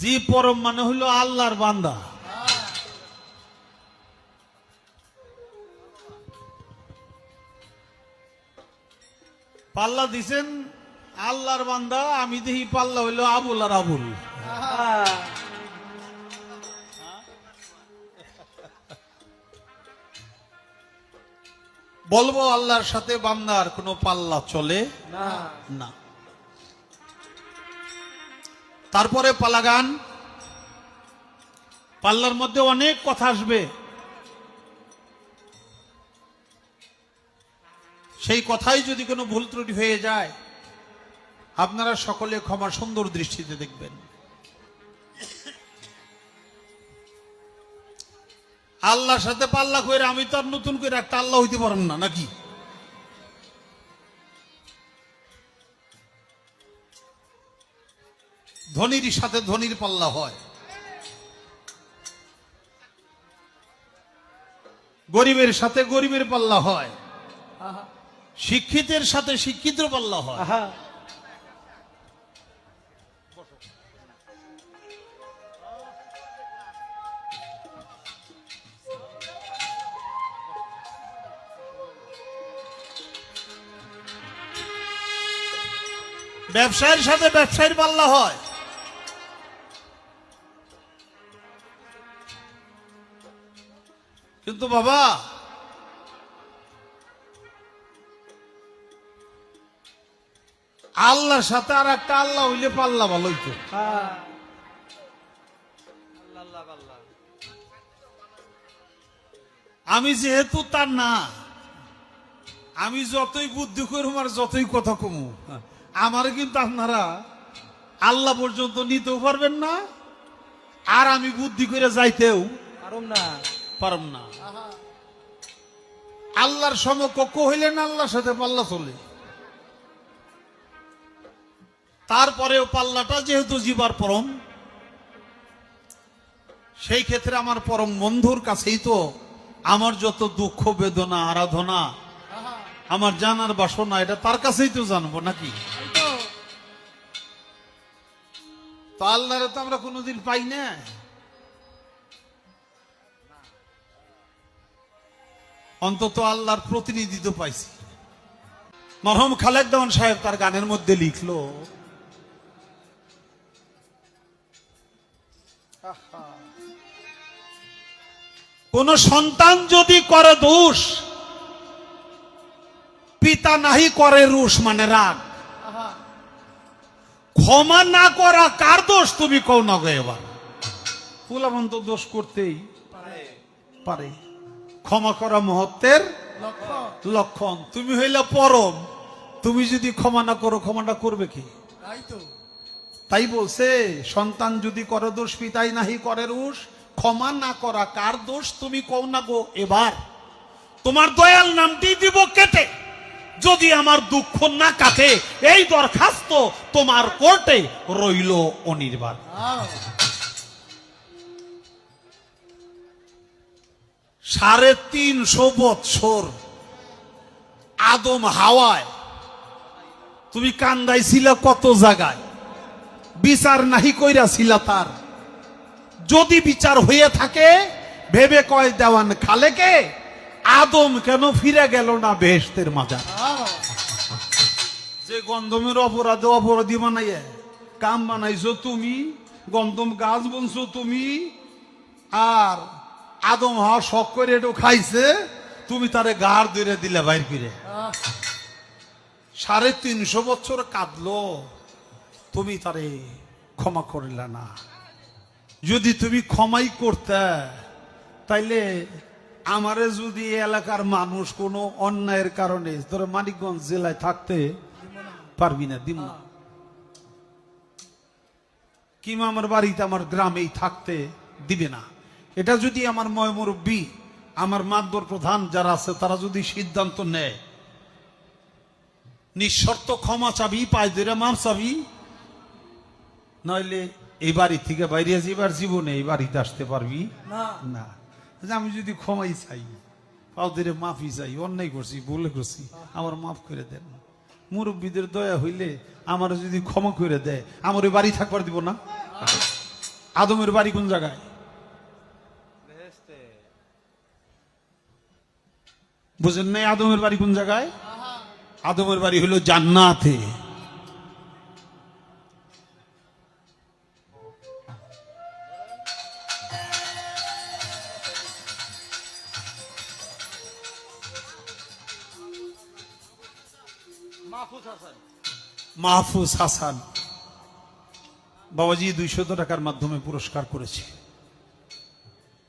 জি পরম মানে হইল আল্লাহর বান্দা। পাল্লা দিছেন আল্লাহর বান্দা আমি দেখি পাল্লা হইল আবুল আর আবুল। বলব আল্লাহর সাথে বান্দার কোনো পাল্লা চলে? না। না। তারপরে পালা গান পাল্লার মধ্যে অনেক কথা আসবে। সেই কথাই যদি কোনো ভুল ত্রুটি হয়ে যায়, আপনারা সকলে ক্ষমা সুন্দর দৃষ্টিতে দেখবেন। আল্লাহর সাথে পাল্লা করে আমি তো আর নতুন করে একটা আল্লাহ হইতে পারেন না, নাকি? ধনির সাথে ধনির পাল্লা হয়। গরিবের সাথে গরিবের পাল্লা হয়। শিক্ষিতের সাথে শিক্ষিত পাল্লা হয়। ব্যবসায়ের সাথে ব্যবসায়ীর পাল্লা হয়। কিন্তু বাবা, আল্লাহর সাথে আর একটা আল্লাহ হইলে পাল্লা ভালো হইতো। আমি যেহেতু তার না, আমি যতই বুদ্ধি করুম আর যতই কথা কমু, আমার কিন্তু আপনারা আল্লাহ পর্যন্ত নিতেও পারবেন না, আর আমি বুদ্ধি করে যাইতেও পারুম না। পারম না। আল্লাহর সমকক্ষ হইলেন আল্লাহর সাথে পাল্লা চলে। তারপরেও পাল্লাটা যেহেতু জীবার পরম সেই ক্ষেত্রে আমার পরম বন্ধুর কাছেই তো আমার যত দুঃখ বেদনা আরাধনা আমার জানার বাসনা এটা তার কাছেই তো জানব নাকি? তো। তো আল্লাহরে তো আমরা কোনোদিন পাই না। অন্তত আল্লাহর প্রতিনিধি তো পাইছি। মরহম খালেদ দেওয়ান সাহেব তার গানের মধ্যে লিখলো কোন সন্তান যদি করে দোষ পিতা নাহি করে রুশ মানে রাগ। ক্ষমা না করা কার দোষ তুমি কও না গো এবার? ফুলাবন তো দোষ করতেই পারে। পারে। ক্ষমা করা মহত্বের লক্ষণ। তুমি হইলে পরম। তুমি যদি ক্ষমা না করো ক্ষমাটা করবে কি? তাই তো। তাই বলছে সন্তান যদি করে দোষ পিতাই নাহি করে রুষ ক্ষমা না করা কার দোষ তুমি কও না গো এবার? তোমার দয়াল নামটি দিব কেটে। যদি আমার দুঃখ না কাটে এই দরখাস্ত তোমার কোর্টে রইল অনির্বাণ। সাড়ে তিনশো বৎসর আদম হাওয়ায়। তুমি কান্দাইছিলা কত জায়গায়? বিচার নাহি কইরাছিলা তার। যদি বিচার হয়ে থাকে, ভেবে কয় দেওয়ান খালেকে, আদম কেন ফিরে গেল না বেহেস্তের আহ যে গন্ধমের অপরাধে অপরাধী বানাইয়ে কাম বানাইছো তুমি, গন্ধম গাছ বনছো তুমি, আর আদম হওয়া শখ করে একটু খাইছে তুমি তারে গাড় ধরে দিলে বাইর করে। সাড়ে তিনশো বছর কাঁদলো তুমি তারে ক্ষমা করিলে না। যদি তুমি ক্ষমাই করতে তাইলে আমারে যদি এলাকার মানুষ কোনো অন্যায়ের কারণে ধরো মানিকগঞ্জ জেলায় থাকতে পারবি না দিম না। কিংবা আমার বাড়িতে আমার গ্রামেই থাকতে দিবে না। এটা যদি আমার ময় মুরব্বী আমার মাতবর প্রধান যারা আছে তারা যদি সিদ্ধান্ত নেয় নিঃশর্ত ক্ষমা চাবি পায়ে ধরে মাপ চাবি নইলে এই বাড়ি থেকে বাইরে যাবার জীবনে এই বাড়িতে আসতে পারবি? না। না। যে আমি যদি ক্ষমাই চাই পাও ধরে মাফি চাই অন্যায় করছি ভুলে করছি আমার মাফ করে দেন। মুরব্বীদের দয়া হইলে আমার যদি ক্ষমা করে দেয় আমার ওই বাড়ি থাকবার দিব না? আদমের বাড়ি কোন জায়গায়? বুঝেন নাই আদমের বাড়ি কোন জায়গায়? আদমের বাড়ি হলো জান্নাতে। মাহফুজ হাসান। বাবাজি দুইশত টাকার মাধ্যমে পুরস্কার করেছে।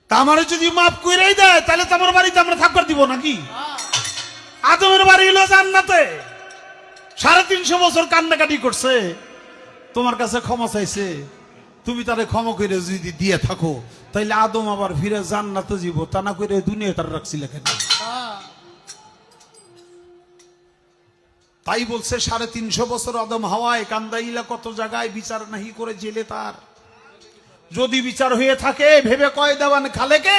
তা আমারে যদি মাফ করেই দেয়, তাহলে তো আমার বাড়িতে আমরা থাকবার দিব নাকি? আদমের বাড়ি হলো জান্নাতে। সাড়ে তিনশো বছর কান্নাকাটি করছে। তোমার কাছে ক্ষমা চাইছে। তুমি তারে ক্ষমা করে যদি দিয়ে থাকো, তাইলে আদম আবার ফিরে জান্নাতে যাব তা না করে দুনিয়া তার রাখছিলে কেন তাই বলছে, সাড়ে তিনশো বছর আদম হাওয়ায় কান্দাইলা, কত জায়গায় বিচার নাহি করে জেলে তার। যদি বিচার হয়ে থাকে ভেবে কয় দেওয়ান খালেকে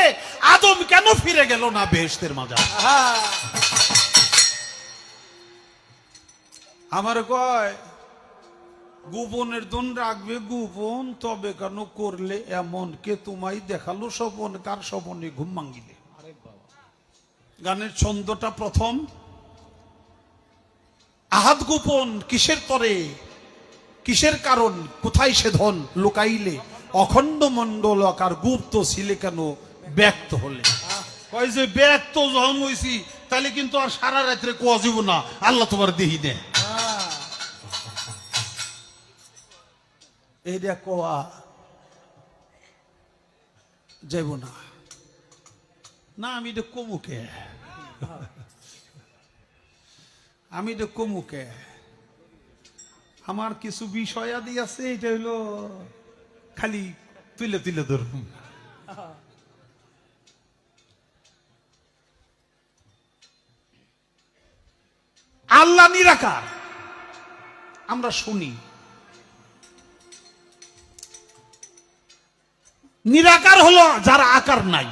আদম কেন ফিরে গেল না বেহেস্তের মাজা আমার কয় গোপনের দন রাখবে গোপন তবে কেন করলে এমন? কে তোমায় দেখাল স্বপন? কার স্বপনে ঘুম ভাঙ্গিলে গানের ছন্দটা প্রথম। আহাত গোপন কিসের তরে? কিসের কারণ? কোথায় সে ধন লুকাইলে? অখণ্ড মন্ডল আকার গুপ্ত ছিলে কেন ব্যক্ত হলে? কয় যে ব্যক্ত যখন হয়েছি তাহলে কিন্তু আর সারা রাত্রে কোয়া যাব না? আল্লাহ তোমার দেহি নে এইটা কোয়া যাইব না। না আমি এটা কমুকে আমি এটা কমুকে আমার কিছু বিষয়াদি আছে এটা হইল খালি তুলে তুলে ধরুন আল্লাহ নিরাকার। আমরা শুনি। নিরাকার হলো যার আকার নাই।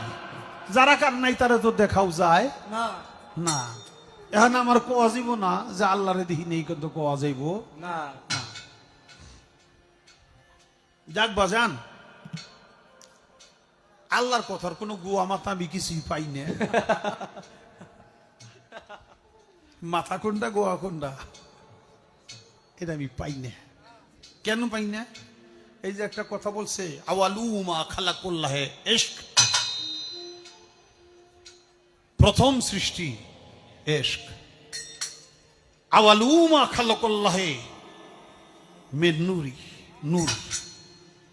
যার আকার নাই তারা তো দেখাও যায়। না। এখন আমার কোয়া যাইব না যে আল্লাহরে দেখি নেই কিন্তু কোয়া যাইব। না। যাক বাজান। আল্লাহর কথার কোনো গুয়া মাথা আমি কিছুই পাই না। মাথা কোনটা গোয়া কোনটা? এটা আমি পাই না। কেন পাই না? এই যে একটা কথা বলছে আওয়ালুমা খালা এস্ক প্রথম সৃষ্টি এস্ক আওয়ালুমা খালাকুল্লাহে মেন নুরি, নূর।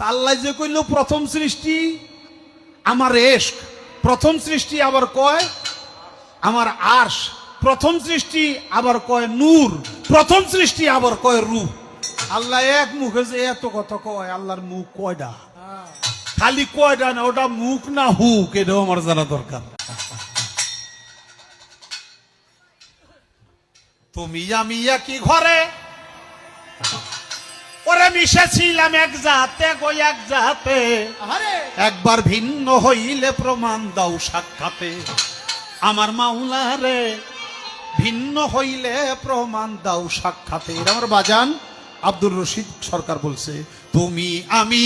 আল্লাহ যে কইল, প্রথম সৃষ্টি আমার এশক, প্রথম সৃষ্টি আবার কয় আমার আর্শ, প্রথম সৃষ্টি আবার কয় নূর, প্রথম সৃষ্টি আবার কয় রূপ। আল্লাহ এক মুখে যে এত কথা কয়, আল্লাহর মুখ কয়টা খালি কয়টা না, ওটা মুখ না হুক, এটাও আমার জানা দরকার। তুমি আমি একই ঘরে? মিশেছিলাম এক জাতে গো এক জাতে। আরে একবার ভিন্ন হইলে প্রমাণ দাও সাক্ষাতে। আমার মাওলা রে ভিন্ন হইলে প্রমাণ দাও সাক্ষাতে। আমার বাজান আব্দুর রশিদ সরকার বলছে তুমি আমি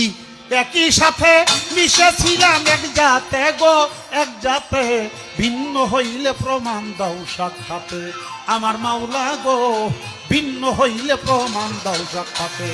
একই সাথে মিশেছিলাম এক জাতে গো, এক জাতে। ভিন্ন হইলে প্রমাণ দাও সাক্ষাতে। আমার মাওলা গো, ভিন্ন হইলে প্রমাণ দাও সাক্ষাতে।